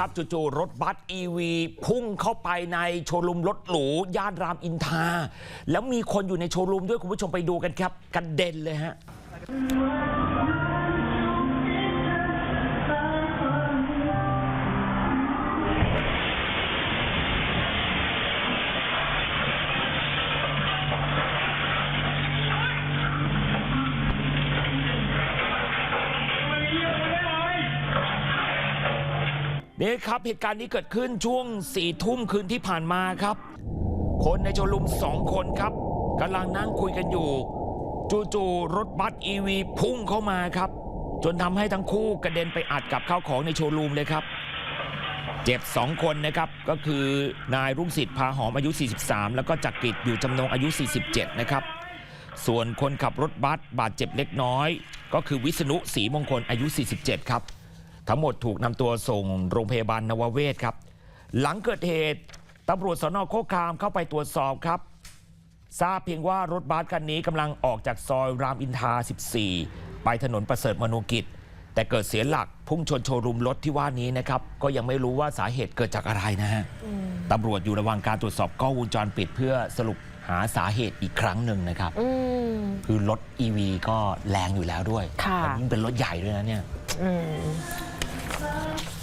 ครับจู่ๆรถบัสอีวีพุ่งเข้าไปในโชว์รูมรถหรูย่านรามอินทราแล้วมีคนอยู่ในโชว์รูมด้วยคุณผู้ชมไปดูกันครับกระเด็นเลยฮะ นี่ครับเหตุการณ์นี้เกิดขึ้นช่วงสี่ทุ่มคืนที่ผ่านมาครับ คนในโชว์รูมสองคนครับกำลังนั่งคุยกันอยู่ จู่ๆรถบัสอีวีพุ่งเข้ามาครับ จนทำให้ทั้งคู่กระเด็นไปอัดกับข้าวของในโชว์รูมเลยครับ เจ็บ2คนนะครับก็คือนายรุ่งสิทธิ์พาหอมอายุ 43 แล้วก็จักริดอยู่จำนงอายุ 47 นะครับ ส่วนคนขับรถบัสบาดเจ็บเล็กน้อย ก็คือวิษณุศรีมงคลอายุ 47 ครับ ทั้งหมดถูกนำตัวส่งโรงพยาบาลนวเวศครับ หลังเกิดเหตุตำรวจสนโคกคามเข้าไปตรวจสอบครับ ทราบเพียงว่ารถบัสคันนี้กำลังออกจากซอยรามอินทรา 14 ไปถนนประเสริฐมนูกิจ แต่เกิดเสียหลักพุ่งชนโชว์รูมรถที่ว่านี้นะครับ ก็ยังไม่รู้ว่าสาเหตุเกิดจากอะไรนะฮะตำรวจอยู่ระหว่างการตรวจสอบกล้องวงจรปิดเพื่อสรุปหาสาเหตุอีกครั้งหนึ่งนะครับอืมคือรถ EV ก็แรงอยู่แล้วด้วยค่ะแต่ยิ่งเป็นรถใหญ่ด้วยนะเนี่ย อืม